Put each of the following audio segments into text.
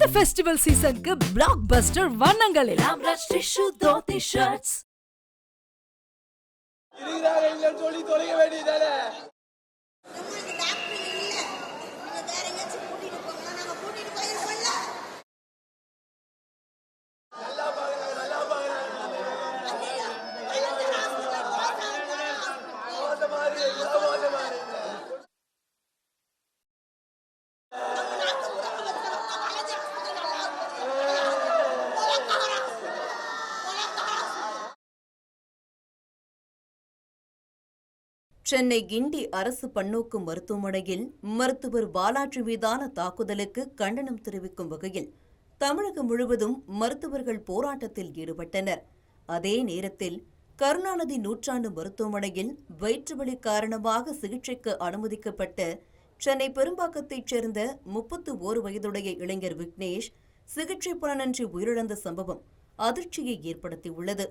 இந்த ஃபெஸ்டிவல் சீசனுக்கு பிளாக் பஸ்டர் வண்ணங்களில். ராம்ராஜ் டிஷ்யூ தோத்தி ஷர்ட்ஸ் இதுதான் இல்லைன்னு சொல்லி தொலைக்க வேண்டியதானே? சென்னை கிண்டி அரசு பன்னோக்கு மருத்துவமனையில் மருத்துவர் பாலாஜி மீதான தாக்குதலுக்கு கண்டனம் தெரிவிக்கும் வகையில் தமிழகம் முழுவதும் மருத்துவர்கள் போராட்டத்தில் ஈடுபட்டனர். அதே நேரத்தில் கருணாநிதி நூற்றாண்டு மருத்துவமனையில் வயிற்றுவலி காரணமாக சிகிச்சைக்கு அனுமதிக்கப்பட்ட சென்னை பெரும்பாக்கத்தைச் சேர்ந்த முப்பத்து ஓரு வயதுடைய இளைஞர் விக்னேஷ் சிகிச்சை பலனின்றி உயிரிழந்த சம்பவம் அதிர்ச்சியை ஏற்படுத்தியுள்ளது.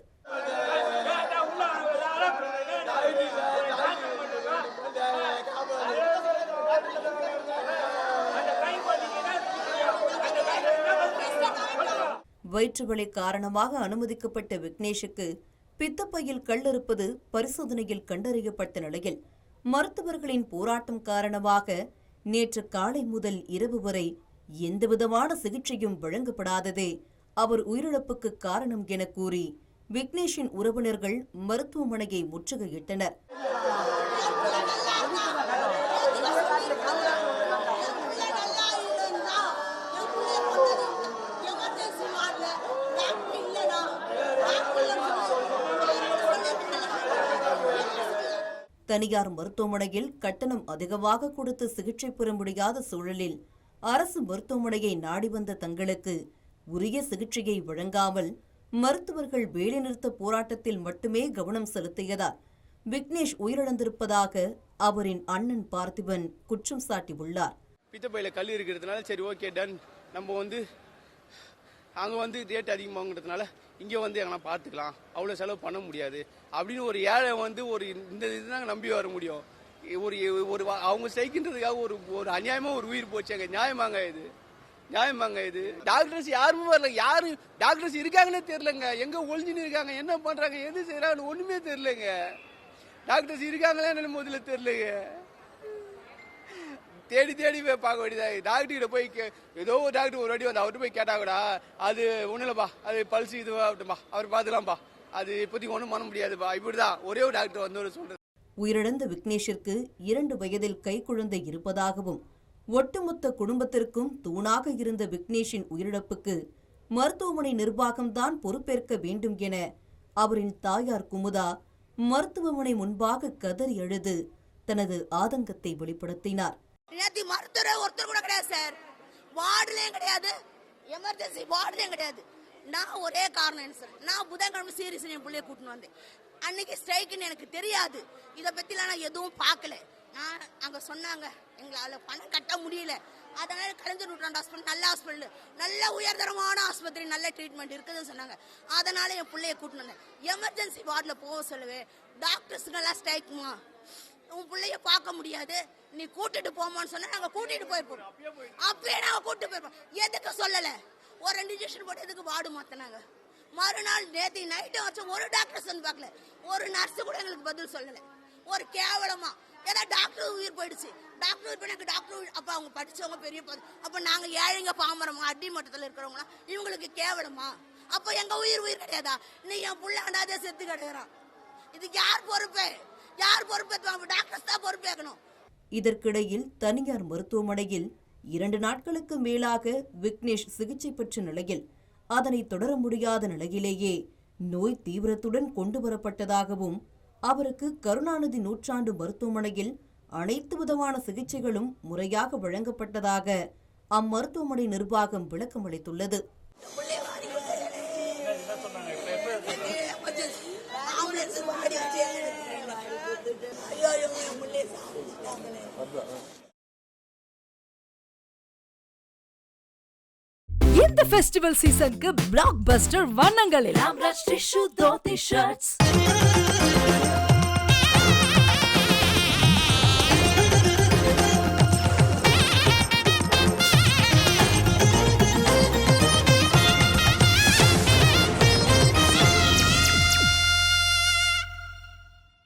வயிற்றுவலி காரணமாக அனுமதிக்கப்பட்ட விக்னேஷுக்கு பித்தப்பையில் கல் இருப்பது பரிசோதனையில் கண்டறியப்பட்ட நிலையில் மருத்துவர்களின் போராட்டம் காரணமாக நேற்று காலை முதல் இரவு வரை எந்தவிதமான சிகிச்சையும் வழங்கப்படாததே அவர் உயிரிழப்புக்கு காரணம் என கூறி விக்னேஷின் உறவினர்கள் மருத்துவமனையை முற்றுகையிட்டனர். தனியார் மருத்துவமனையில் கட்டணம் அதிகமாக கொடுத்து சிகிச்சை பெற முடியாத சூழலில் அரசு மருத்துவமனையை நாடி வந்த தங்களுக்கு உரிய சிகிச்சையை வழங்காமல் மருத்துவர்கள் வேலைநிறுத்த போராட்டத்தில் மட்டுமே கவனம் செலுத்தியதால் விக்னேஷ் உயிரிழந்திருப்பதாக அவரின் அண்ணன் பார்த்திபன் குற்றம் சாட்டியுள்ளார். பித்தப்பையில் கல் இருக்கிறதுனால சரி ஓகே டன் நம்ம வந்து அங்கே வந்து ரேட் அதிகமாகங்கிறதுனால இங்கே வந்து எங்கன்னா பார்த்துக்கலாம் அவ்வளோ செலவு பண்ண முடியாது. அப்படின்னு ஒரு ஏழை வந்து ஒரு இந்த இதுதாங்க நம்பி வர முடியும். ஒரு ஒரு அவங்க செய்கின்றதுக்காக ஒரு ஒரு அநியாயமாக ஒரு உயிர் போச்சு. போச்சாங்க நியாயமாங்க இது. நியாயமாங்க இது. டாக்டர்ஸ் யாருமே வரல. யாரு டாக்டர்ஸ் இருக்காங்கன்னே தெரிலங்க எங்க ஒளிஞ்சுன்னு இருக்காங்க. என்ன பண்றாங்க? எது செய்கிறாங்கன்னு ஒண்ணுமே தெரிலங்க டாக்டர்ஸ் இருக்காங்களே என்னன்னு முதல்ல தெரிலங்க தேடி தேடி போய் பார்க்க வேண்டியதா டாக்டர் கிட்ட போய் கே- ஏதோ ஒரு டாக்டர் ஒரு வாட்டி வந்து அவர்கிட்ட போய் கேட்டா கூட அது ஒன்றும் இல்லைப்பா அது பல்சு இது ஆகட்டும்பா அவர் பார்த்துக்கலாம்ப்பா அது இப்போதைக்கு ஒன்றும் பண்ண முடியாதுப்பா இப்படிதான் ஒரே ஒரு டாக்டர் வந்து ஒரு சொல்றது. உயிரிழந்த விக்னேஷிற்கு இரண்டு வயதில் கைக்குழந்தை இருப்பதாகவும் ஒட்டுமொத்த குடும்பத்திற்கும் தூணாக இருந்த விக்னேஷின் உயிரிழப்புக்கு மருத்துவமனை நிர்வாகம்தான் பொறுப்பேற்க வேண்டும் என அவரின் தாயார் குமுதா மருத்துவமனை முன்பாக கதறி எழுது தனது ஆதங்கத்தை வெளிப்படுத்தினார். நேற்று மருத்துவரே ஒருத்தர் கூட கிடையாது சார் வார்டுலேயும் கிடையாது எமர்ஜென்சி வார்டுலேயும் கிடையாது. நான் ஒரே காரணம் என்ன சார் நான் புதன்கிழமை சீரியஸ் என் பிள்ளைய கூட்டின்னு வந்தேன். அன்னைக்கு ஸ்ட்ரைக்குன்னு எனக்கு தெரியாது. இதை பற்றிலாம் நான் எதுவும் பார்க்கல. நான் அங்கே சொன்னாங்க எங்களால் பணம் கட்ட முடியல. அதனால கலைஞர் நூற்றாண்டு ஹாஸ்பிட்டல் நல்ல ஹாஸ்பிட்டல் நல்ல உயர்தரமான ஆஸ்பத்திரி நல்ல ட்ரீட்மெண்ட் இருக்குதுன்னு சொன்னாங்க. அதனால என் பிள்ளைய கூட்டினு வந்தேன். எமர்ஜென்சி வார்டில் போக சொல்லவே டாக்டர்ஸுங்கெல்லாம் ஸ்ட்ரைக்குமா உன் பிள்ளைய பார்க்க முடியாது. நீ கூட்டிட்டு போமான்னு சொன்னா நாங்க கூட்டிட்டு போயிருப்போம். அப்பயே நாங்க கூட்டிட்டு போயிருப்போம். எதுக்கு சொல்லல? ஒரு ரெண்டு இன்ஜெக்ஷன் போட்டு எதுக்கு வார்டு மாத்தினாங்க? மறுநாள் நேத்தி நைட்டு வச்சு ஒரு டாக்டர்ஸ் வந்து பார்க்கல. ஒரு நர்ஸ் கூட எங்களுக்கு பதில் சொல்லல. ஒரு கேவலமா. ஏன்னா டாக்டர் உயிர் போயிடுச்சு. டாக்டர் உயிர் எனக்கு டாக்டர் அப்ப அவங்க படிச்சவங்க பெரிய பதவி. அப்ப நாங்க ஏழைங்க பாமரமா அடி மட்டத்துல இருக்கிறவங்களா? இவங்களுக்கு கேவலமா? அப்ப எங்க உயிர் உயிர் கிடையாதா? நீ என் புள்ள அண்டாதே செத்து கிடைக்கிறான். இதுக்கு யார் பொறுப்பு? யார் பொறுப்பேற்றுவாங்க டாக்டர்ஸ் தான் பொறுப்பேற்கணும். இதற்கிடையில் தனியார் மருத்துவமனையில் இரண்டு நாட்களுக்கு மேலாக விக்னேஷ் சிகிச்சை பெற்ற நிலையில் அதனை தொடர முடியாத நிலையிலேயே நோய் தீவிரத்துடன் கொண்டு வரப்பட்டதாகவும் அவருக்கு கருணாநிதி நூற்றாண்டு மருத்துவமனையில் அனைத்து விதமான சிகிச்சைகளும் முறையாக வழங்கப்பட்டதாக அம்மருத்துவமனை நிர்வாகம் விளக்கம் அளித்துள்ளது இந்த ஃபெஸ்டிவல் சீசனுக்கு பிளாக் பஸ்டர் வண்ணங்களில் ராம்ராஜ் டிஷ்யூ தோத்தி ஷர்ட்ஸ்